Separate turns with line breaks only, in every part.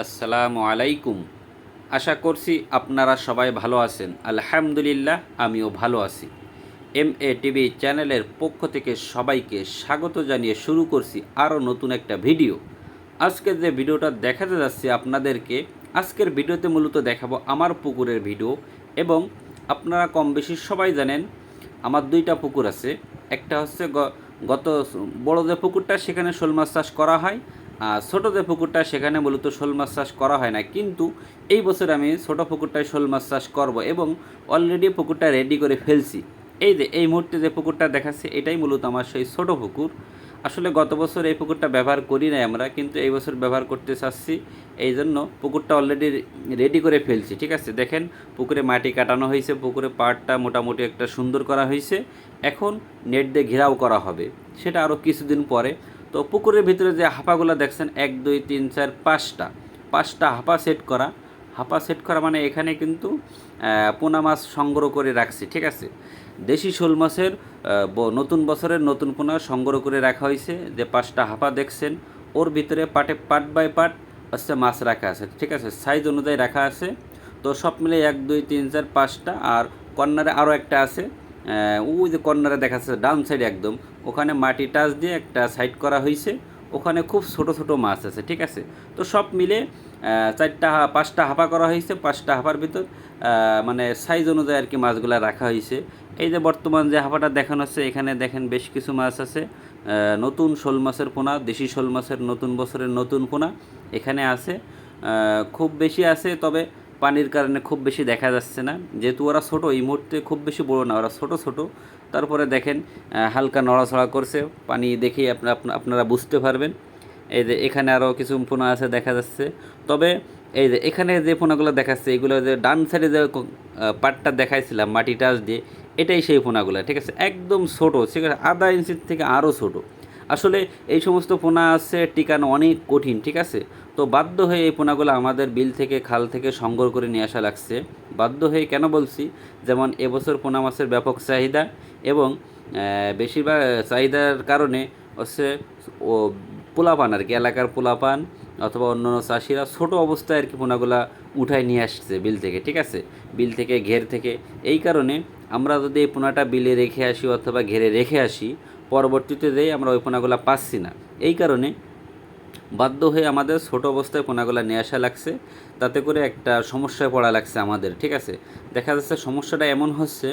আসসালামু আলাইকুম। আশা করছি আপনারা সবাই ভালো আছেন। আলহামদুলিল্লাহ, আমিও ভালো আছি। এম এ টিভি চ্যানেলের পক্ষ থেকে সবাইকে স্বাগত জানিয়ে শুরু করছি আরও নতুন একটা ভিডিও। আজকের যে ভিডিওটা দেখাতে যাচ্ছি আপনাদেরকে, আজকের ভিডিওতে মূলত দেখাবো আমার পুকুরের ভিডিও এবং আপনারা কম বেশি সবাই জানেন, আমার দুইটা পুকুর আছে। একটা হচ্ছে গত বড় যে পুকুরটা, সেখানে শোল মাছ চাষ করা হয়। ছোটো যে পুকুরটা, সেখানে মূলত শোল মাছ চাষ করা হয় না। কিন্তু এই বছর আমি ছোটো পুকুরটায় শোল মাছ চাষ করব এবং অলরেডি পুকুরটা রেডি করে ফেলছি। এই যে, এই মুহূর্তে যে পুকুরটা দেখাচ্ছে, এটাই মূলত আমার সেই ছোটো পুকুর। আসলে গত বছর এই পুকুরটা ব্যবহার করি নাই আমরা, কিন্তু এই বছর ব্যবহার করতে চাচ্ছি। এই জন্য পুকুরটা অলরেডি রেডি করে ফেলছি, ঠিক আছে? দেখেন, পুকুরে মাটি কাটানো হয়েছে, পুকুরে পাড়টা মোটামুটি একটা সুন্দর করা হয়েছে। এখন নেট দিয়ে ঘেরাও করা হবে। সেটা আরও কিছুদিন পরে তো পুকুরের ভিতরে যে হাঁপাগুলো দেখছেন, এক, দুই, তিন, চার, পাঁচটা। পাঁচটা হাঁপা সেট করা। হাঁপা সেট করা মানে এখানে কিন্তু পোনা মাছ সংগ্রহ করে রাখছি, ঠিক আছে? দেশি শোল মাছের নতুন বছরের নতুন পোনা সংগ্রহ করে রাখা হয়েছে। যে পাঁচটা হাঁপা দেখছেন, ওর ভিতরে পাটে পার্ট বাই পার্ট হচ্ছে মাছ রাখা আছে, ঠিক আছে? সাইজ অনুযায়ী রাখা আছে। তো সব মিলে এক, দুই, তিন, চার, পাঁচটা। আর কর্নারে আরও একটা আছে। ওই যে কর্নারে দেখা ডাউন সাইড একদম। ওখানে মাটি টাচ দিয়ে একটা সাইড করা হয়েছে। ওখানে খুব ছোট ছোট মাছ আছে, ঠিক আছে? তো সব মিলে চারটা পাঁচটা হাঁপা করা হয়েছে। পাঁচটা হাঁপার ভিতর মানে সাইজ অনুযায়ী আর কি মাছগুলো রাখা হয়েছে। এই যে বর্তমান যে হাঁপাটা দেখানো হচ্ছে, এখানে দেখেন বেশ কিছু মাছ আছে। নতুন শোল মাছের পোনা, দেশি শোল মাছের নতুন বছরের নতুন পোনা এখানে আছে। খুব বেশি আছে, তবে পানির কারণে খুব বেশি দেখা যাচ্ছে না। যেহেতু ওরা ছোটো, এই মুহূর্তে খুব বেশি বড় না, ওরা ছোট ছোট। তারপরে দেখেন হালকা নড়াচড়া করছে। পানি দেখেই আপনা, আপনা- আপনারা বুঝতে পারবেন। এই যে এখানে আরও কিছু পোনা আছে দেখা যাচ্ছে। তবে এই যে এখানে যে পোনাগুলো দেখাচ্ছে, এগুলো যে ডান সাইডে যে পাটটা দেখাইছিলাম মাটি টাচ দিয়ে, এটাই সেই পোনাগুলো, ঠিক আছে? একদম ছোটো, ঠিক আছে? আধা ইঞ্চির থেকে আরও ছোটো। আসলে এই সমস্ত পোনা আছে, টিকানো অনেক কঠিন, ঠিক আছে? তো বাধ্য হয়ে এই পোনাগুলো আমাদের বিল থেকে, খাল থেকে সংগ্রহ করে নিয়ে আসা লাগছে। বাধ্য হয়ে কেন বলছি? যেমন এবছর পোনা মাছের ব্যাপক চাহিদা এবং বেশিরভাগ চাহিদার কারণে হচ্ছে ও পোলাপান আর কি, এলাকার পোলাপান অথবা অন্য অন্য চাষিরা ছোটো অবস্থায় আর কি পোনাগুলা উঠায় নিয়ে আসছে বিল থেকে, ঠিক আছে? বিল থেকে, ঘের থেকে। এই কারণে আমরা যদি এই পোনাটা বিলে রেখে আসি অথবা ঘেরে রেখে আসি পরবর্তীতে যেই আমরা ওই পোনাগুলা পাচ্ছি না। এই কারণে বাধ্য হয়ে আমাদের ছোট অবস্থায় পোনাগুলা নিয়ে আসা লাগছে। তাতে করে একটা সমস্যায় পড়া লাগছে আমাদের, ঠিক আছে? দেখা যাচ্ছে সমস্যাটা এমন হচ্ছে,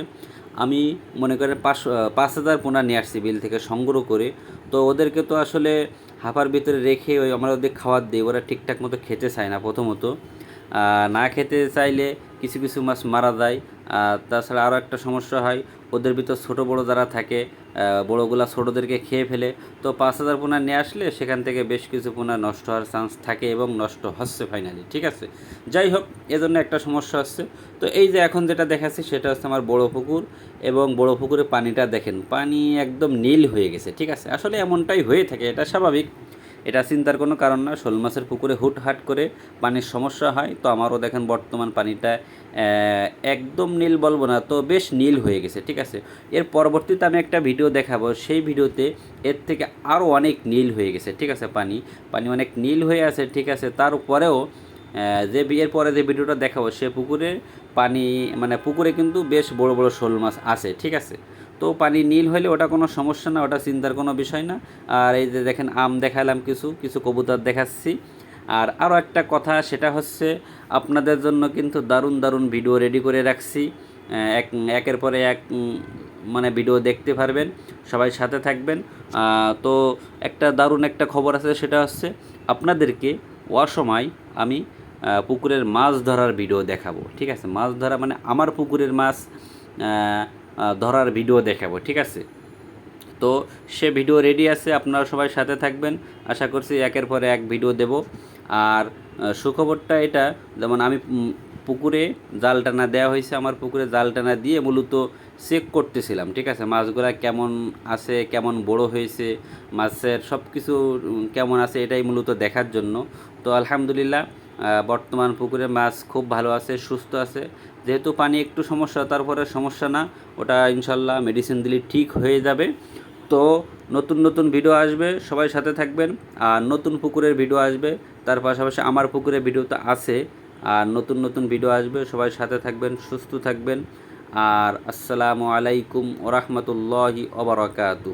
আমি মনে করেন পাঁচ পাঁচ হাজার পোনা নিয়ে আসছি বিল থেকে সংগ্রহ করে। তো ওদেরকে তো আসলে হাফার ভিতরে রেখে ওই আমরা ওদের খাবার দিই, ওরা ঠিকঠাক মতো খেতে চায় না প্রথমত। না খেতে চাইলে কিছু কিছু মাছ মারা যায়। তাছাড়া আরও একটা সমস্যা হয় ওদের ভিতর ছোটো বড়ো যারা থাকে বড়োগুলা ছোটোদেরকে খেয়ে ফেলে, তো পাঁচ হাজার পোনা নিয়ে আসলে সেখান থেকে বেশ কিছু পোনা নষ্ট হওয়ার চান্স থাকে এবং নষ্ট হচ্ছে ফাইনালি ঠিক আছে? যাই হোক, এজন্য একটা সমস্যা হচ্ছে। তো এই যে এখন যেটা দেখাচ্ছি সেটা হচ্ছে আমার বড় পুকুর এবং বড় পুকুরে পানিটা দেখেন, পানি একদম নীল হয়ে গেছে, ঠিক আছে? আসলে এমনটাই হয়ে থাকে, এটা স্বাভাবিক। এটা চিন্তার কোনো কারণ না। শোল মাছের পুকুরে হুটহাট করে পানির সমস্যা হয়। তো আমারও দেখেন বর্তমান পানিটা একদম নীল বলব না, তো বেশ নীল হয়ে গেছে, ঠিক আছে? এর পরবর্তীতে আমি একটা ভিডিও দেখাবো। সেই ভিডিওতে এর থেকে আরও অনেক নীল হয়ে গেছে, ঠিক আছে, পানি। পানি অনেক নীল হয়ে আছে, ঠিক আছে। তারপরেও যে বিয়ের পরে যে ভিডিওটা দেখাবো, সে পুকুরে পানি মানে পুকুরে কিন্তু বেশ বড় বড় শোল মাছ আছে, ঠিক আছে? তো পানি নীল হলে ওটা কোনো সমস্যা না, ওটা চিন্তার কোনো বিষয় না। আর এই যে দেখেন, আম দেখালাম কিছু কিছু কবুতর দেখাচ্ছি। আর আরও একটা কথা, সেটা হচ্ছে আপনাদের জন্য কিন্তু দারুণ দারুণ ভিডিও রেডি করে রাখছি। এক, একের পরে এক মানে ভিডিও দেখতে পারবেন, সবাই সাথে থাকবেন। তো একটা দারুণ একটা খবর আছে, সেটা হচ্ছে আপনাদেরকে অসময় আমি পুকুরের মাছ ধরার ভিডিও দেখাবো, ঠিক আছে? মাছ ধরা মানে আমার পুকুরের মাছ ধরার ভিডিও দেখাবো, ঠিক আছে? তো সে ভিডিও রেডি আছে, আপনারা সবাই সাথে থাকবেন। আশা করছি একের পরে এক ভিডিও দেব। আর সুখবরটা এটা, যেমন আমি পুকুরে জাল টানা দেওয়া হয়েছে, আমার পুকুরে জাল টানা দিয়ে মূলত চেক করতেছিলাম, ঠিক আছে? মাছগুলা কেমন আছে, কেমন বড় হয়েছে, মাছের সব কিছু কেমন আছে, এটাই মূলত দেখার জন্য। তো আলহামদুলিল্লাহ বর্তমান পুকুরে মাছ খুব ভালো আছে, সুস্থ আছে। যেহেতু পানি একটু সমস্যা, তারপরে সমস্যা না, ওটা ইনশাল্লাহ মেডিসিন দিলে ঠিক হয়ে যাবে। তো নতুন নতুন ভিডিও আসবে, সবাই সাথে থাকবেন। আর নতুন পুকুরের ভিডিও আসবে, তার পাশাপাশি আমার পুকুরের ভিডিও তো আছে। আর নতুন নতুন ভিডিও আসবে, সবাই সাথে থাকবেন, সুস্থ থাকবেন। আর আসসালামু আলাইকুম ওরহমতুল্লাহি ওবরাকাতু।